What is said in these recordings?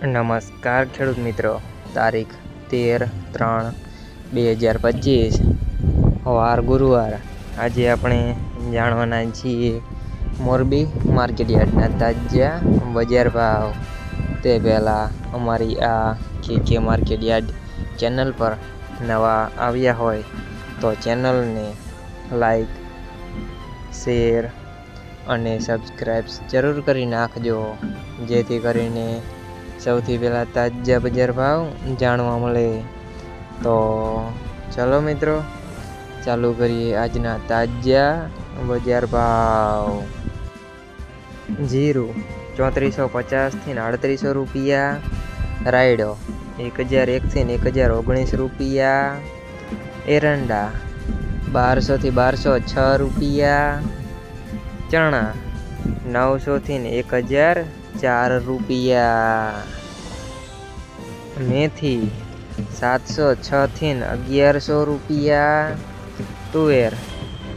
નમસ્કાર ખેડૂત મિત્રો. તારીખ તેર ત્રણ બે હજાર પચીસ. વાર ગુરુવાર. આજે આપણે જાણવાના છીએ મોરબી માર્કેટ યાર્ડના તાજા બજાર ભાવ. તે પહેલાં અમારી આ કે માર્કેટયાર્ડ માર્કેટ યાર્ડ ચેનલ પર નવા આવ્યા હોય તો ચેનલને લાઈક, શેર અને સબસ્ક્રાઈબ જરૂર કરી નાખજો. જેથી કરીને સૌથી પહેલાં તાજા બજાર ભાવ જાણવા મળે. તો ચલો મિત્રો, ચાલુ કરીએ આજના તાજા બજાર ભાવ. જીરું ચોત્રીસો પચાસથી આડત્રીસો રૂપિયા. રાયડો એક હજાર એકથી એક હજાર ઓગણીસ રૂપિયા. એરંડા બારસોથી બારસો છ રૂપિયા. ચણા નવસોથી એક હજાર ચાર રૂપિયા. મેથી સાતસો છથી અગિયારસો રૂપિયા. તુવેર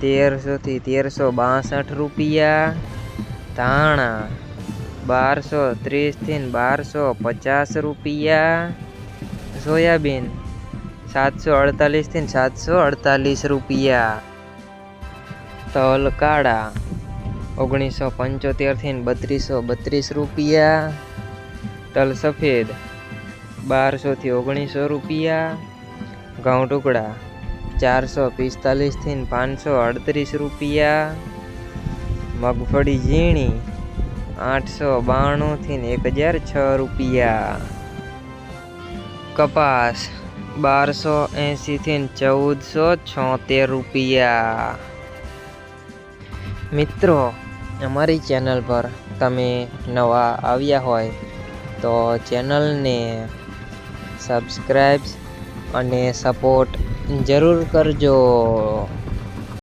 તેરસોથી તેરસો બાસઠ રૂપિયા. ધાણા બારસો ત્રીસથી બારસો પચાસ રૂપિયા. સોયાબીન સાતસો અડતાલીસથી સાતસો અડતાલીસ રૂપિયા. તલ કાળા ઓગણીસો પંચોતેરથી બત્રીસો બત્રીસ રૂપિયા. તલ સફેદ બારસોથી ઓગણીસો રૂપિયા. ઘઉં ટુકડા ચારસો પિસ્તાલીસથી પાંચસો અડત્રીસ રૂપિયા. મગફળી ઝીણી આઠસો બાણુંથી એક હજાર છ રૂપિયા. કપાસ બારસો એંશીથી ચૌદસો છોતેર રૂપિયા. મિત્રો અમારી ચેનલ પર તમે નવા આવ્યા હોય તો ચેનલને સબસ્ક્રાઈબ અને સપોર્ટ જરૂર કરજો.